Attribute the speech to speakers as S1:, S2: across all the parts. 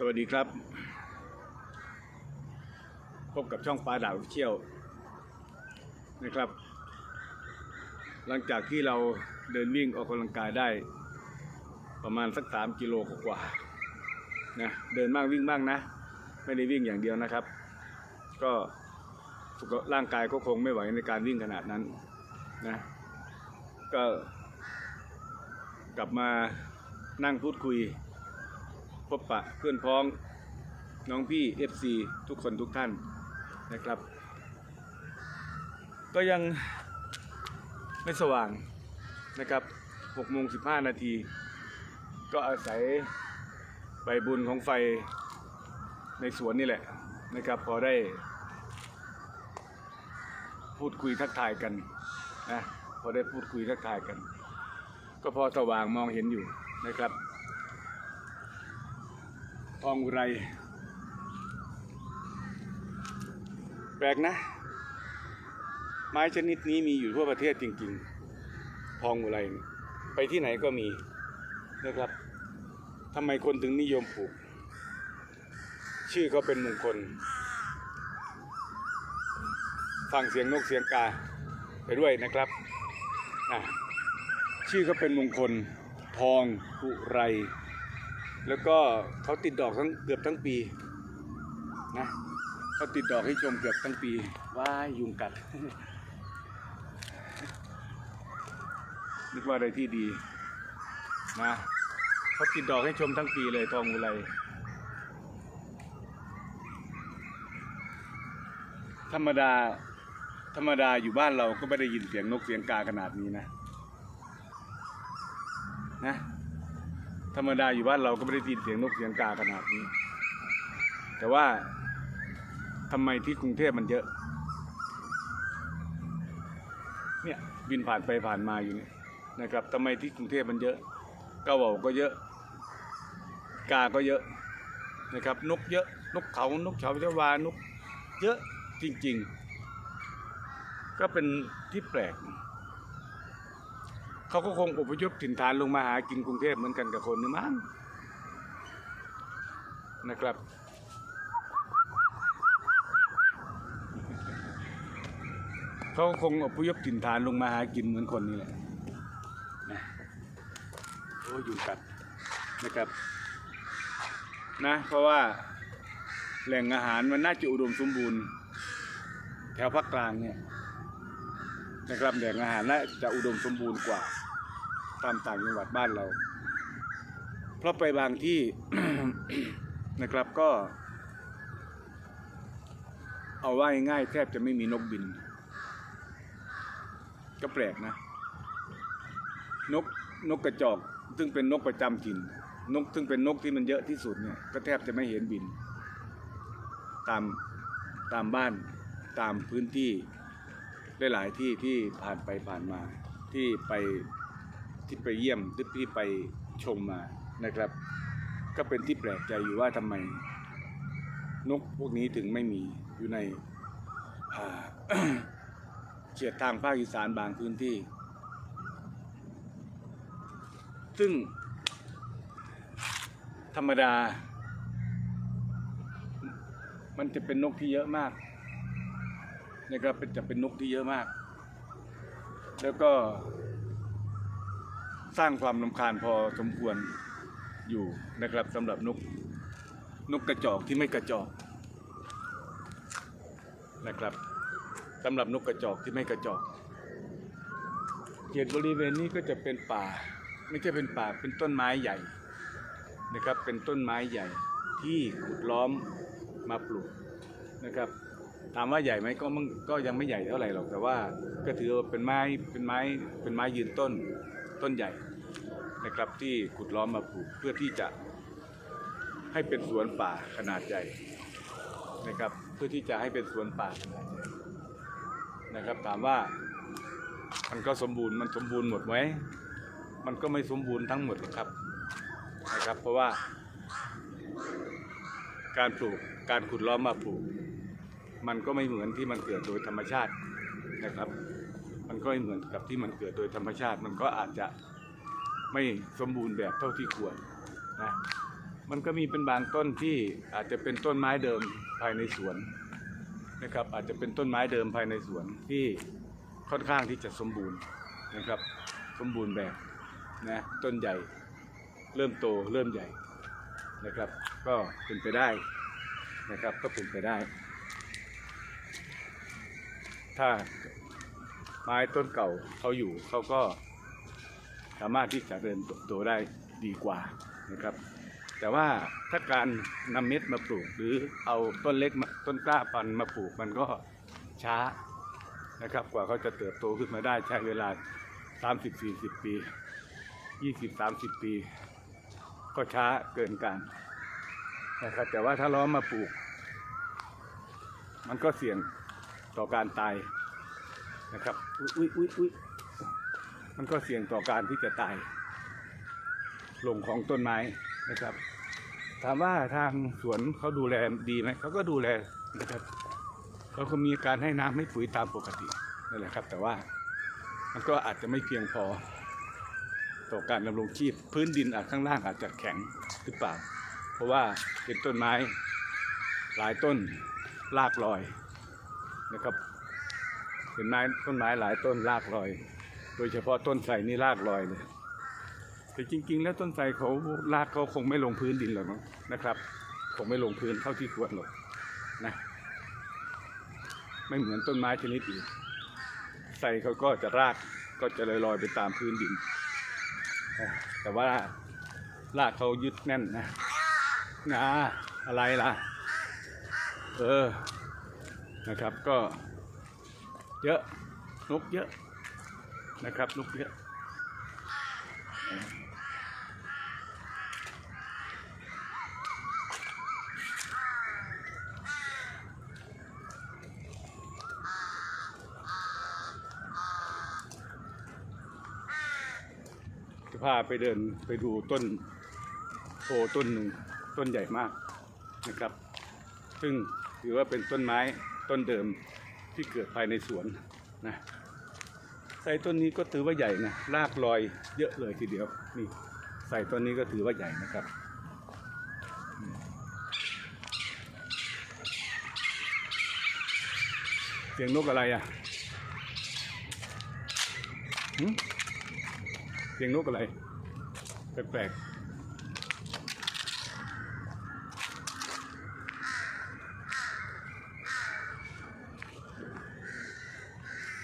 S1: สวัสดีครับ พบกับช่องปลาดาวเชี่ยวนะครับ หลังจากที่เราเดินวิ่งออกกำลังกายได้ ประมาณสักสามกิโลกว่าๆนะเดินบ้างวิ่งบ้างนะ ไม่ได้วิ่งอย่างเดียวนะครับ ก็สุขร่างกายก็คงไม่ไหวในการวิ่งขนาดนั้นนะก็กลับมานั่งพูดคุย พบปะเพื่อนพ้องน้องพี่ FC ทุกคนทุกท่านนะครับ ก็ยังไม่สว่างนะครับ6โมง15 นาที ก็อาศัยใบบุญของไฟในสวนนี่แหละนะครับ พอได้ พูดคุยทักทายกันนะพอได้พูดคุยทักทายกัน ก็พอสว่างมองเห็นอยู่นะครับ ทองอุไร แปลกนะ ไม้ชนิดนี้มีอยู่ทั่วประเทศจริง ๆ ทองอุไร ไปที่ไหนก็มีนะครับทำไมคนถึงนิยมปลูก ชื่อเขาเป็นมงคล ฟังเสียงนกเสียงกาไปด้วยนะครับชื่อเขาเป็นมงคล ทองอุไร แล้วก็เขาติดดอกทั้งเกือบทั้งปีนะเขาติดดอกให้ชมเกือบทั้งปีว้ายยุงกัดนึกว่าอะไรที่ดีนะเขาติดดอกให้ชมทั้งปีเลยทองอุไรธรรมดา ธรรมดาอยู่บ้านเราก็ไม่ได้ยินเสียงนกเสียงกาขนาดนี้นะ นะ ธรรมดาอยู่บ้านเราก็ไม่ได้ยินเสียงนกเสียงกาขนาดนี้ แต่ว่าทำไมที่กรุงเทพมันเยอะ เนี่ยบินผ่านไปผ่านมาอยู่นี่นะครับทำไมที่กรุงเทพมันเยอะกระเหว่าก็เยอะ กาก็เยอะนะครับ นกเยอะ นกเขา นกเขาชวานก เยอะจริง ๆ ก็เป็นที่แปลก เขาก็คงอพยพถิ่นฐานลงมาหากินกรุงเทพเหมือนกันกับคนนี่มั้งนะครับ เขาก็คงอพยพถิ่นฐานลงมาหากินเหมือนคนนี่แหละนะโอ้ยุงกัดนะครับนะเพราะว่าแหล่งอาหารมันน่าจะอุดมสมบูรณ์ แถวภาคกลางเนี่ย นะครับแหล่งอาหารน่าจะอุดมสมบูรณ์กว่าตามต่างจังหวัดบ้านเรา เพราะไปบางที่ นะครับก็ เอาว่าง่ายแทบจะไม่มีนกบิน ก็แปลกนะ นกนกกระจอก ซึ่งเป็นนกประจำถิ่นนกซึ่งเป็นนกที่มันเยอะที่สุดเนี่ย ก็แทบจะไม่เห็นบิน ตามตามบ้านตามพื้นที่ หลายๆที่ที่ผ่านไปผ่านมาที่ไปที่ไปเยี่ยมหรือที่ไปชมมานะครับ ก็เป็นที่แปลกใจอยู่ว่าทำไม นกพวกนี้ถึงไม่มีอยู่ในเฉียดทางภาคอีสานบางพื้นที่ ซึ่ง ธรรมดา มันจะเป็นนกที่เยอะมาก นะครับเป็นจะเป็นนกที่เยอะมาก แล้วก็ สร้างความรำคาญพอสมควรอยู่นะครับสำหรับนกนกกระจอกที่ไม่กระจอกนะครับสำหรับนกกระจอกที่ไม่กระจอกเขตบริเวณนี้ก็จะเป็นป่า ไม่ใช่เป็นป่าเป็นต้นไม้ใหญ่นะครับ เป็นต้นไม้ใหญ่ที่ขุดล้อมมาปลูกนะครับ ถามว่าใหญ่ไหมก็มันก็ยังไม่ใหญ่เท่าไหร่หรอกแต่ว่าก็ถือว่าเป็นไม้เป็นไม้เป็นไม้ยืนต้นต้นใหญ่นะครับที่ขุดล้อมมาปลูกเพื่อที่จะให้เป็นสวนป่าขนาดใหญ่นะครับ เพื่อที่จะให้เป็นสวนป่าขนาดใหญ่นะครับ ถามว่ามันก็สมบูรณ์มันสมบูรณ์หมดไหมมันก็ไม่สมบูรณ์ทั้งหมดหรอกครับนะครับ เพราะว่า การปลูกการขุดล้อมมาปลูก มันก็ไม่เหมือนที่มันเกิดโดยธรรมชาตินะครับ มันก็ไม่เหมือนกับที่มันเกิดโดยธรรมชาติ มันก็อาจจะไม่สมบูรณ์แบบเท่าที่ควรนะมันก็มีเป็นบางต้นที่อาจจะเป็นต้นไม้เดิมภายในสวนนะครับ อาจจะเป็นต้นไม้เดิมภายในสวนที่ค่อนข้างที่จะสมบูรณ์นะครับ สมบูรณ์แบบนะต้นใหญ่เริ่มโตเริ่มใหญ่นะครับ ก็เป็นไปได้นะครับ ก็เป็นไปได้ ถ้าไม้ต้นเก่าเขาอยู่เขาก็สามารถที่จะเดินเติบโตได้ดีกว่านะครับ แต่ว่าถ้าการนำเม็ดมาปลูก หรือเอาต้นเล็กต้นกล้าปันมาปลูกมันก็ช้านะครับ กว่าเขาจะเติบโตขึ้นมาได้ใช้เวลา 30-40 ปี 20-30 ปี ก็ช้าเกินการนะครับแต่ว่าถ้าล้อมมาปลูก มันก็เสี่ยง ต่อการตายนะครับอุ้ยอุ้ยอุ้ยมันก็เสี่ยงต่อการที่จะตายลงของต้นไม้นะครับ ถามว่าทางสวนเขาดูแลดีไหมเขาก็ดูแลนะครับเขาก็มีการให้น้ำให้ปุ๋ยตามปกตินั่นแหละครับ แต่ว่ามันก็อาจจะไม่เพียงพอ ต่อการดำรงชีพ พื้นดินอาจข้างล่างอาจจะแข็งหรือเปล่า เพราะว่าเป็นต้นไม้หลายต้นรากลอย นะครับเป็นไม้ต้นไม้หลายต้นรากลอย โดยเฉพาะต้นไทรนี่รากลอยเลยแต่จริง ๆ แล้วต้นไทรเขารากเขาคงไม่ลงพื้นดินหรอกนะครับคงไม่ลงพื้นเท่าที่ควรหรอกนะไม่เหมือนต้นไม้ชนิดอื่นไทรเขาก็จะรากก็จะลอยๆไปตามพื้นดิน แต่ว่ารากเขายึดแน่นนะนะอะไรล่ะ เออ นะครับก็เยอะนกเยอะนะครับนกเยอะจะพาไปเดินไปดูต้นโพต้นหนึ่งต้นใหญ่มากนะครับ ซึ่งถือว่าเป็นต้นไม้ ต้นเดิมที่เกิดภายในสวนนะใส่ต้นนี้ก็ถือว่าใหญ่นะรากลอยเยอะเลยทีเดียวนี่ใส่ต้นนี้ก็ถือว่าใหญ่นะครับเสียงนกอะไรอะเสียงนกอะไรแปลกๆ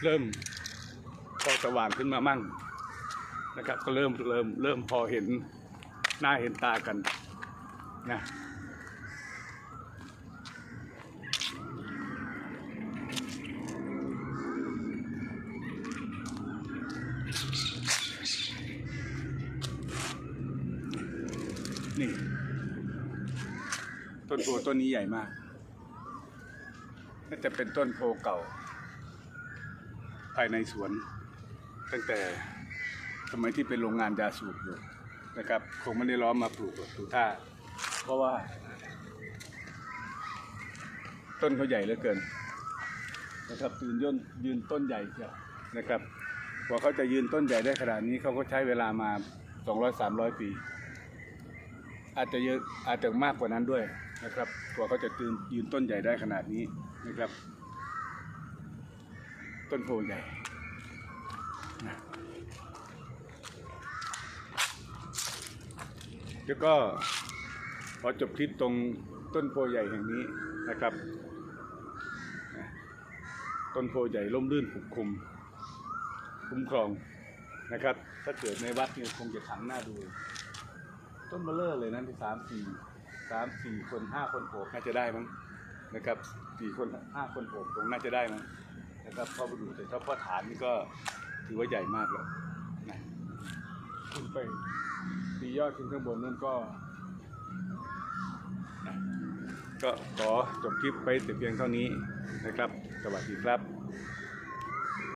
S1: เริ่มพอสว่างขึ้นมามั่งนะครับ ก็เริ่มเริ่มเริ่มพอเห็นหน้าเห็นตากันนะนี่ต้นโพต้นนี้ใหญ่มากน่าจะเป็นต้นโพเก่า ภายในสวน ตั้งแต่สมัยที่เป็นโรงงานยาสูบอยู่นะครับ คงไม่ได้ล้อมมาปลูกหรอกดูท่า เพราะว่า ต้นเขาใหญ่เหลือเกิน นะครับยืนย่นยืนต้นใหญ่เชียวนะครับกว่าเขาจะยืนต้นใหญ่ได้ขนาดนี้เขาก็ใช้เวลามา 200-300 ปี อาจจะเยอะอาจจะมากกว่านั้นด้วยนะครับกว่าเขาจะยืนยืนต้นใหญ่ได้ขนาดนี้นะครับ ต้นโพใหญ่แล้วก็ขอจบคลิปตรงต้นโพใหญ่แห่งนี้นะครับ ต้นโพใหญ่ร่มรื่นปกคลุม คุ้มครองนะครับ ถ้าเกิดในวัดเนี่ยคงจะขังหน้าดู ต้นเบลเลอร์เลยนะที่สามสี่สามสี่คนห้าคนโอบน่าจะได้มั้งนะครับสี่คนห้าคนโอบตรงน่าจะได้มั้ง นะครับพอไปดูแต่ถ้าพ่อฐานนี่ก็ถือว่าใหญ่มากแล้วนะขึ้นไปตียอดขึ้นข้างบนนั่นก็นะก็ขอจบคลิปไปแต่เพียงเท่านี้นะครับ สวัสดีครับ